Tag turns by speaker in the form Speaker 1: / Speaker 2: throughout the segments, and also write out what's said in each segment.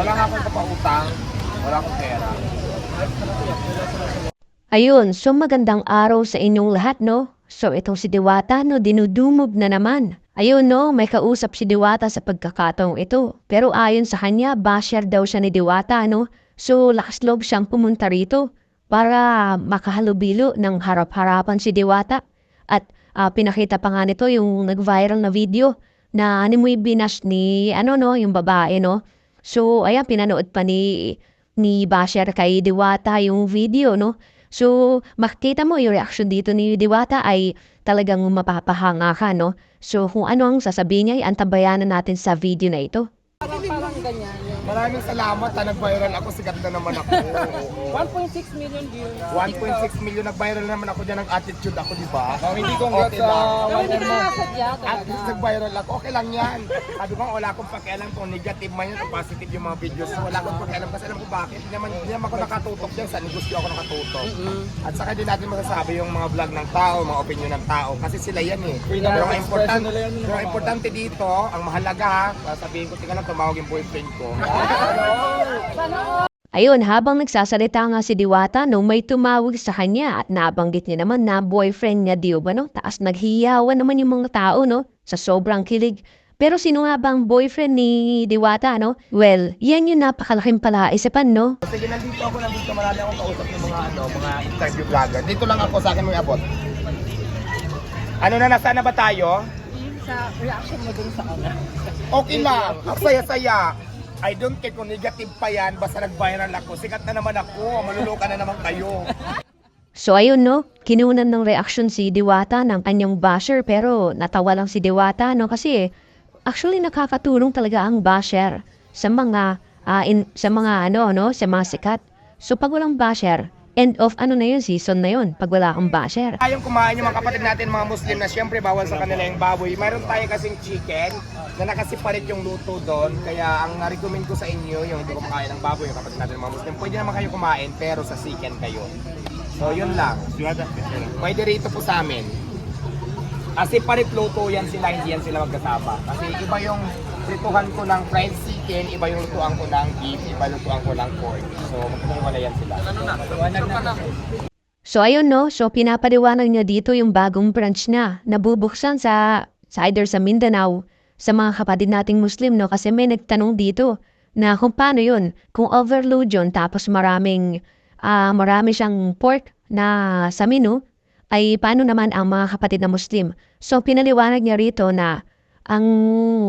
Speaker 1: Wala nga akong papautang. Wala akong pera.
Speaker 2: Ayun, so magandang araw sa inyong lahat, no? So itong si Diwata, no, dinudumog na naman. Ayun, no, may kausap si Diwata sa pagkakataong ito. Pero ayon sa kanya, basher daw siya ni Diwata, no? So lakas loob siyang pumunta rito para makahalubilo ng harap-harapan si Diwata. At ah, pinakita pa nga nito yung nag-viral na video na animoy binash ni, ano no, yung babae, no? So, ayan, pinanood pa ni, ni Basher kay Diwata yung video, no? So, makita mo yung reaction dito ni Diwata ay talagang mapapahanga ka, no? So, kung ano ang sasabihin niya, ay antabayanan natin sa video na ito.
Speaker 1: Maraming salamat ha, nag-viral ako, sikat na naman ako.
Speaker 3: 1.6 million views.
Speaker 1: 1.6 million, nag-viral naman ako dyan ng attitude ako, di ba?
Speaker 4: Oh, hindi congrats
Speaker 1: Okay
Speaker 4: sa
Speaker 1: lang.
Speaker 3: Pero hindi ka nakasadya
Speaker 1: At
Speaker 3: talaga.
Speaker 1: least nag-viral ako, okay lang yan. Sabi ko, wala akong pakialam kung negative man yun o positive yung mga videos. Wala akong pakialam kasi alam ko bakit. Hindi naman, hindi naman ako nakatutok dyan, sa negosyo ako nakatutok. At saka din natin masasabi yung mga vlog ng tao, mga opinion ng tao. Kasi sila yan eh. Pero ang importante,
Speaker 4: yan,
Speaker 1: pero ang importante dito, ang mahalaga, sasabihin ko, tingnan lang tumawag yung boyfriend ko.
Speaker 2: Ayun, habang nagsasalita nga si Diwata, no, may tumawag sa kanya at nabanggit niya naman na boyfriend niya, di ba, no? Taas naghiyawan naman yung mga tao, no? Sa sobrang kilig. Pero sino nga bang boyfriend ni Diwata, no? Well, yan yung napakalaking palaisipan, no?
Speaker 1: Sige, nandito ako, nandito marami akong kausap ng mga ano, mga interview vlogger. Dito lang ako sa akin may abot. Ano na, nasaan na ba tayo?
Speaker 3: Sa reaction mo dun sa ano.
Speaker 1: Okay lang, ang saya-saya. I don't care kung negative pa yan, basta nag-viral ako. Sikat na naman ako, maluluka na naman kayo.
Speaker 2: So ayun no, kinunan ng reaction si Diwata ng kanyang basher pero natawa lang si Diwata no kasi actually nakakatulong talaga ang basher sa mga ah, in, sa mga ano no, sa mga sikat. So pag walang basher, end of ano na yun, season na yun pag wala kang basher.
Speaker 1: Tayong kumain yung mga kapatid natin, mga Muslim na siyempre bawal sa kanila yung baboy. Mayroon tayo kasing chicken na nakasiparit yung luto doon. Kaya ang recommend ko sa inyo, yung hindi kumakain ng baboy, yung kapatid natin mga Muslim, pwede naman kayo kumain pero sa chicken kayo. So yun lang. Pwede rito po sa amin. Kasi parit luto yan sila, hindi yan sila magkasama. Kasi iba yung lutuhan ko ng fried chicken, iba yung lutuan ko ng beef, iba yung lutuan ko ng pork. So magkakawala yan sila.
Speaker 2: So ayun no, so pinapaliwanag niya dito yung bagong branch na nabubuksan sa, sa either sa Mindanao sa mga kapatid nating Muslim no kasi may nagtanong dito na kung paano yun, kung overload yun tapos maraming ah, marami siyang pork na sa menu ay paano naman ang mga kapatid na Muslim. So pinaliwanag niya rito na ang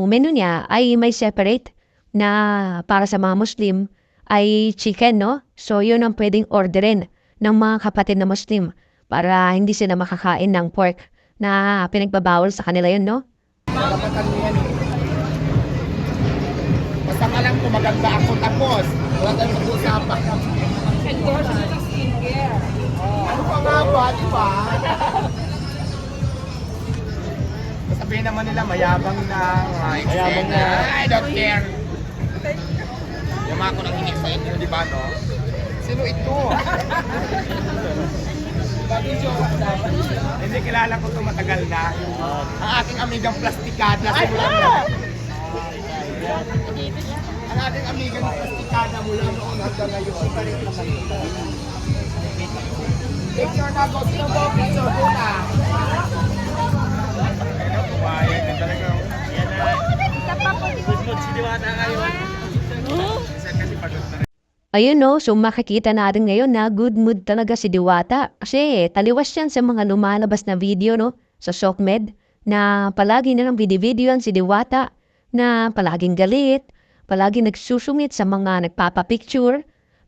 Speaker 2: menu niya ay may separate na para sa mga Muslim ay chicken, no? So yun ang pwedeng orderin ng mga kapatid na Muslim para hindi sila makakain ng pork na pinagbabawal sa kanila yun, no?
Speaker 1: Yan eh. Basta ka lang kung maganda ako tapos. Wala tayong mag-usapan.
Speaker 3: Endorsement ng skincare.
Speaker 1: Ano pa nga ba, di ba? Sabihin naman nila, mayabang na. Mga
Speaker 4: Mayabang na.
Speaker 1: I don't care. Yung ako nang hinig sa inyo, di ba, no? Sino ito? Bagong jowa dapat. Hindi kilala ko ito matagal na. Ang aking amigang plastikada. Simula na. Ang ating amigang plastikada mula noon hanggang ngayon. Picture na ba ang picture ko na? Talaga.
Speaker 2: Ayun no, so makikita natin ngayon na good mood talaga si Diwata. Kasi taliwas yan sa mga lumalabas na video no, sa SOCMED, na palagi na lang video-videoan si Diwata, na palaging galit, palagi nagsusumit sa mga nagpapapicture,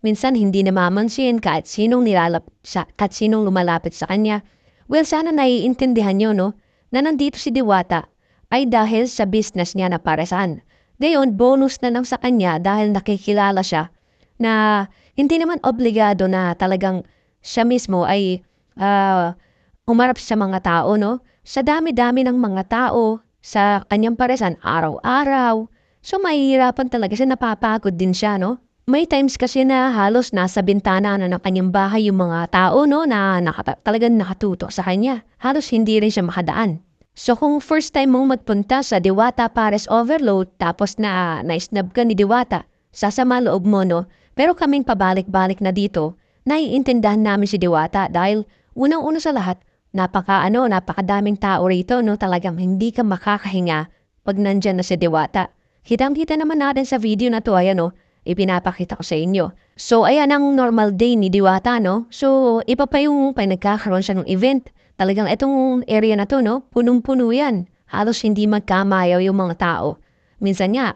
Speaker 2: minsan hindi namamansin kahit sinong, nilalap, sa, kahit sinong lumalapit sa kanya. Well, sana naiintindihan nyo no, na nandito si Diwata ay dahil sa business niya na paresan. Gayon, bonus na lang sa kanya dahil nakikilala siya na hindi naman obligado na talagang siya mismo ay ah, umarap sa mga tao, no? Sa dami-dami ng mga tao sa kanyang paresan araw-araw. So, mahihirapan talaga siya, napapagod din siya, no? May times kasi na halos nasa bintana na ng kanyang bahay yung mga tao, no, na nakata- talagang nakatutok sa kanya. Halos hindi rin siya makadaan. So kung first time mong magpunta sa Diwata Pares Overload tapos na na-snub ka ni Diwata, sasama loob mo, no? Pero kaming pabalik-balik na dito, naiintindahan namin si Diwata dahil unang-una sa lahat, napaka ano, napakadaming tao rito, no? Talagang hindi ka makakahinga pag nandyan na si Diwata. Kitang-kita naman natin sa video na to, ayan, no? Ipinapakita ko sa inyo. So, ayan ang normal day ni Diwata, no? So, iba pa yung pag nagkakaroon siya ng event. Talagang itong area na to, no? Punong-puno yan. Halos hindi magkamayaw yung mga tao. Minsan nga,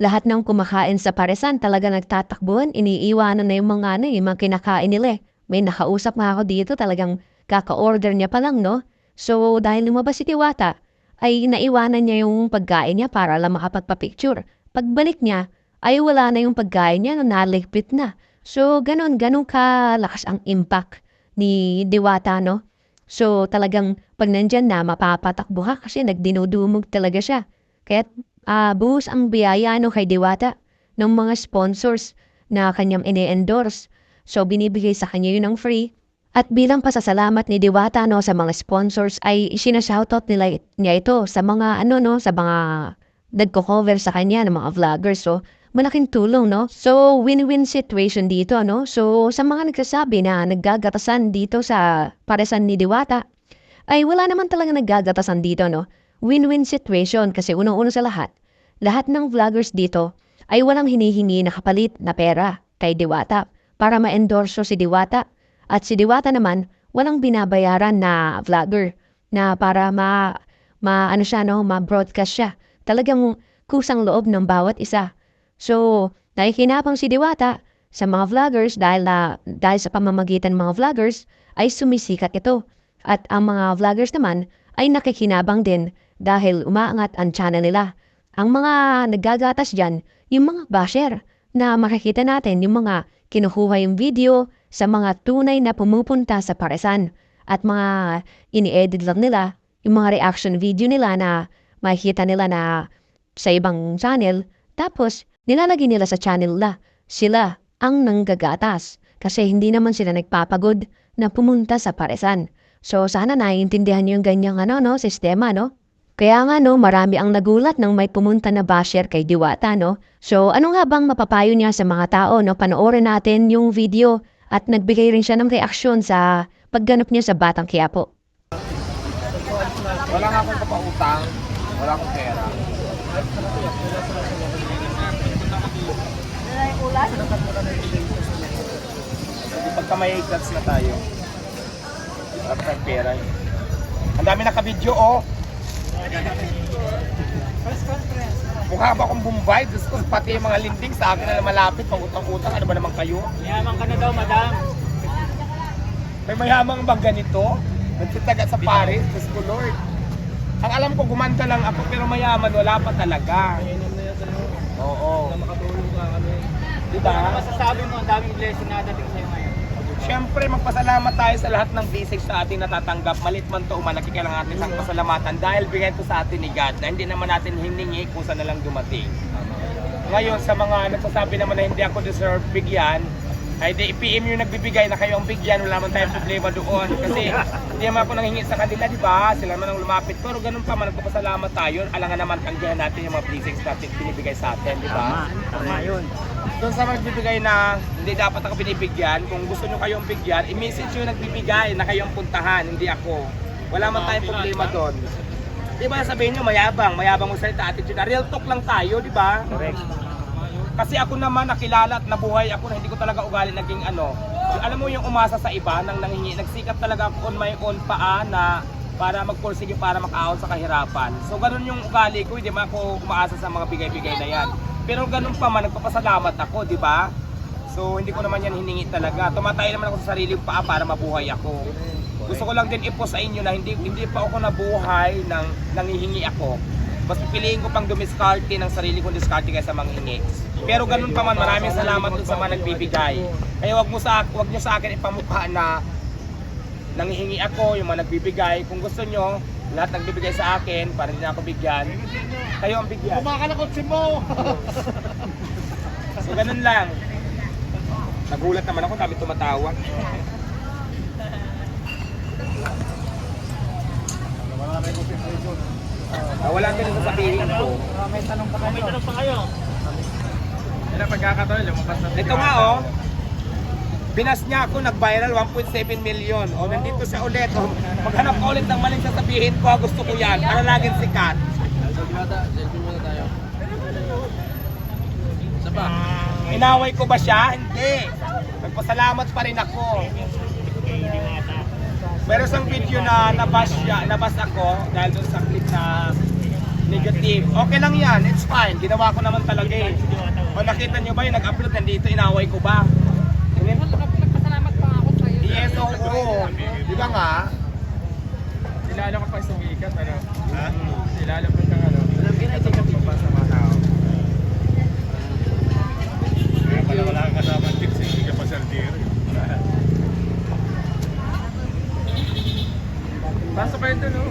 Speaker 2: lahat ng kumakain sa paresan talaga nagtatakbuhan, iniiwanan na yung mga ano, yung mga kinakain nila. eh. May nakausap nga ako dito, talagang kaka-order niya pa lang, no? So, dahil lumabas si Tiwata, ay naiwanan niya yung pagkain niya para lang makapagpa-picture. Pagbalik niya, ay wala na yung pagkain niya, no, naligpit na. So, ganun, ganun kalakas ang impact ni Diwata, no? So, talagang pag nandyan na, mapapatakbo ka kasi nagdinudumog talaga siya. Kaya ah buhos ang biyaya no kay Diwata ng mga sponsors na kanyang ini-endorse. So binibigay sa kanya yun ng free. At bilang pasasalamat ni Diwata no sa mga sponsors ay sinashoutout nila niya ito sa mga ano no sa mga nagko-cover sa kanya ng mga vloggers. So malaking tulong no. So win-win situation dito no. So sa mga nagsasabi na naggagatasan dito sa paresan ni Diwata ay wala naman talaga naggagatasan dito no win-win situation kasi unang-una sa lahat, lahat ng vloggers dito ay walang hinihingi na kapalit na pera kay Diwata para ma-endorso si Diwata. At si Diwata naman, walang binabayaran na vlogger na para ma, ma ano siya, no, ma-broadcast siya. Talagang kusang loob ng bawat isa. So, nakikinabang si Diwata sa mga vloggers dahil, na, dahil sa pamamagitan mga vloggers ay sumisikat ito. At ang mga vloggers naman ay nakikinabang din dahil umaangat ang channel nila. Ang mga naggagatas dyan, yung mga basher na makikita natin yung mga kinukuha yung video sa mga tunay na pumupunta sa paresan at mga ini-edit lang nila yung mga reaction video nila na makikita nila na sa ibang channel tapos nilalagay nila sa channel nila. Sila ang nanggagatas kasi hindi naman sila nagpapagod na pumunta sa paresan. So sana naiintindihan niyo yung ganyang ano no, sistema no. Kaya nga no, marami ang nagulat nang may pumunta na basher kay Diwata no. So ano nga bang mapapayo niya sa mga tao no? Panoorin natin yung video at nagbigay rin siya ng reaksyon sa pagganap niya sa Batang Quiapo.
Speaker 1: Wala nga akong kapautang, wala akong pera. Pagka may guts na tayo, wala pa tayong pera. eh. Ang dami nakabidyo, oh. Mukha ba akong Bombay? Diyos ko, pati yung mga linding sa akin na malapit, pang-utang-utang. Ano ba naman kayo?
Speaker 4: Yaman ka na daw, madam.
Speaker 1: May mayamang bang ganito? Nagtitaga sa Paris, Diyos ko Lord. Ang alam ko, gumanda lang ako, pero mayaman, wala pa talaga. Oo.
Speaker 4: Makatulong ka kami.
Speaker 1: Diba?
Speaker 4: Ano masasabi mo, ang daming blessing na dating sa'yo ngayon?
Speaker 1: Siyempre, magpasalamat tayo sa lahat ng basics sa ating natatanggap. Malit man to, uman, nakikailangan natin ng pasalamatan dahil bigay to sa atin ni God na hindi naman natin hiningi kung saan na lang dumating. Ngayon, sa mga nagsasabi naman na hindi ako deserve bigyan, ay di i-PM yung nagbibigay na kayo ang bigyan, wala man tayong problema doon. Kasi hindi naman ako nanghingi sa kanila, di ba? Sila naman ang lumapit. Pero ganun pa man, nagpapasalamat tayo. Alangan naman tanggihan natin yung mga blessings natin binibigay sa atin, di ba?
Speaker 4: Tama yun.
Speaker 1: Doon sa magbibigay na hindi dapat ako binibigyan, kung gusto nyo kayong bigyan, i-message yung nagbibigay na kayong puntahan, hindi ako. Wala man tayong problema doon. Di ba sabihin nyo, mayabang, mayabang mo salita, attitude. na Real talk lang tayo, di ba?
Speaker 4: Correct.
Speaker 1: Kasi ako naman nakilala at nabuhay ako na hindi ko talaga ugali naging ano. Alam mo yung umasa sa iba nang nanghingi, nagsikap talaga ako on my own paa na para magpursige para makaahon sa kahirapan. So ganun yung ugali ko, hindi man ako umaasa sa mga bigay-bigay na yan. Pero ganun pa man, nagpapasalamat ako, di ba? So hindi ko naman yan hiningi talaga. Tumatay naman ako sa sarili paa para mabuhay ako. Gusto ko lang din ipo sa inyo na hindi hindi pa ako nabuhay nang nangihingi ako. Mas pipiliin ko pang dumiskarte ng sarili kong diskarte kaysa manghingi. Pero ganun pa man, maraming salamat dun sa mga nagbibigay. Kaya wag mo sa wag niyo sa akin ipamukha na nanghihingi ako, yung mga nagbibigay. Kung gusto nyo, lahat nagbibigay sa akin para hindi na ako bigyan. Kayo ang bigyan.
Speaker 4: Kumakalakot si Mo!
Speaker 1: So ganun lang. Nagulat naman ako, dami tumatawa. wala ka rin sasabihin ko.
Speaker 4: may tanong pa kayo. May tanong pa kayo. na pagkakataon, lumabas na.
Speaker 1: Ito nga oh. Pinas niya ako, nag-viral 1.7 million. O, nandito siya ulit. O, maghanap ka ulit ng maling sasabihin ko, gusto ko yan. Para laging sikat. Inaway ko ba siya? Hindi. Nagpasalamat pa rin ako. Meron isang video na nabas siya, nabas ako dahil doon sa clip na negative. Okay lang yan, it's fine. Ginawa ko naman talaga eh. O nakita nyo ba yung nag-upload nandito, inaway ko ba?
Speaker 3: Nagpasalamat pa ako sa'yo.
Speaker 1: Yes, oo. Di ba nga?
Speaker 4: Silalo ka pa sumikat, ano? Ha? Silalo ka kang ano? Alam ka na, ito ka pa sa mga tao. Kaya pala wala kang kasama tips, hindi ka pa sardero. Pasok kayo doon, no?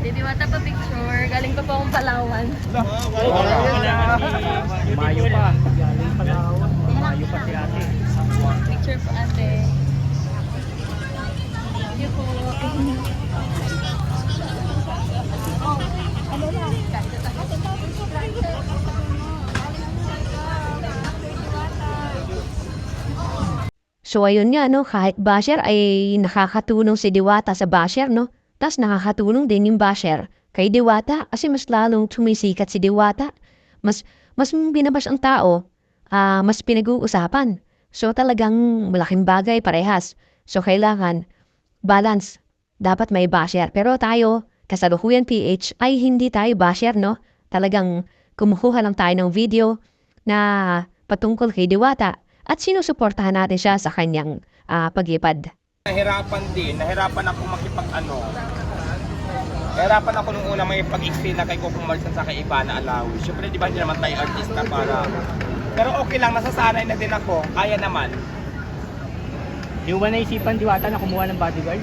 Speaker 5: Didiwata pa picture. Galing pa po akong Palawan.
Speaker 4: Mayo pa. Galing Palawan. Mayo pa si ate.
Speaker 5: Picture po ate. Thank you po.
Speaker 2: So ayun nga no, kahit basher ay nakakatulong si Diwata sa basher no. Tapos nakakatulong din yung basher kay Diwata kasi mas lalong tumisikat si Diwata. Mas mas binabas ang tao, ah, mas pinag-uusapan. So talagang malaking bagay parehas. So kailangan balance. Dapat may basher. Pero tayo, kasalukuyan PH, ay hindi tayo basher no. Talagang kumukuha lang tayo ng video na patungkol kay Diwata at sinusuportahan natin siya sa kanyang ah, pag-ipad.
Speaker 1: Nahirapan din, nahirapan ako makipag ano. Nahirapan ako nung una may pag-explain na kay Coco Marsan sa kay Ivana Alawi. Siyempre di ba hindi naman tayo artista para... Pero okay lang, nasasanay na din ako. Kaya naman.
Speaker 4: Di ba naisipan diwata na kumuha ng bodyguard?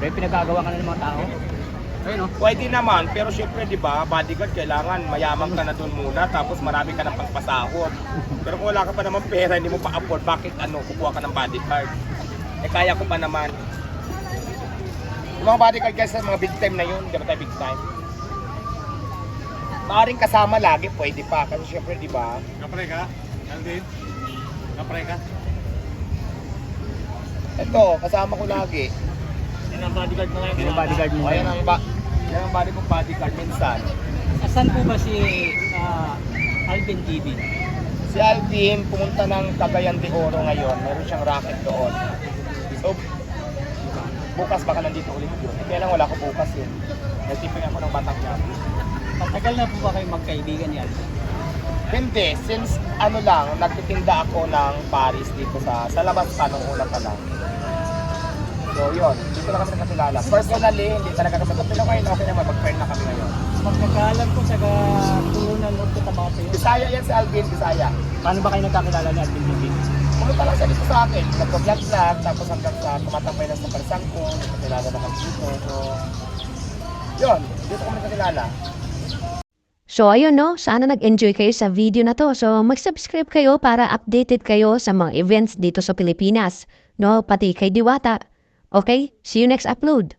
Speaker 4: Dahil pinagagawa ka na ng mga tao? Ayun, no?
Speaker 1: Pwede naman, pero siyempre di ba, bodyguard kailangan mayaman ka na doon muna tapos marami ka ng pagpasahod. Pero kung wala ka pa naman pera, hindi mo pa afford, bakit ano, kukuha ka ng bodyguard? Eh kaya ko pa naman. Yung mga bodyguard guys, sa mga big time na yun, di ba tayo big time? Maaring kasama lagi, pwede pa. Kasi siyempre, di ba?
Speaker 4: Kapre ka? Alvin? Kapre ka?
Speaker 1: Ito, kasama ko lagi.
Speaker 4: Yan ang bodyguard mo ngayon. Yan ang bodyguard mo
Speaker 1: O, yan ang, ba yan ang body kong bodyguard minsan.
Speaker 4: Asan po ba si ah, Alvin TV?
Speaker 1: Si Alvin pumunta ng Cagayan de Oro ngayon. Meron siyang racket doon. So, bukas baka nandito ulit yun. Eh, Kaya lang wala ko bukas yun. Nagtipin ako ng batang niya.
Speaker 4: Matagal na po ba kayo magkaibigan ni Alvin?
Speaker 1: Hindi, since ano lang, nagtitinda ako ng Paris dito sa, sa labas pa nung una pa lang. So yun, dito na kami nakakilala. Personally, hindi talaga kami pero ngayon okay naman, mag-friend na kami ngayon.
Speaker 4: Magkakaalam po sa turunan mo sa Tabato yun.
Speaker 1: Bisaya yan si Alvin, Bisaya.
Speaker 4: Paano ba kayo nagkakilala ni Alvin TV?
Speaker 1: Pumunta lang siya dito sa akin. Nagpa-vlog-vlog, tapos hanggang sa tumatambay na sa parsang ko, nakakilala na kami dito. So, yun, dito kami nakakilala.
Speaker 2: So ayun no, sana nag-enjoy kayo sa video na to. So mag-subscribe kayo para updated kayo sa mga events dito sa Pilipinas. No, pati kay Diwata. Okay? See you next upload.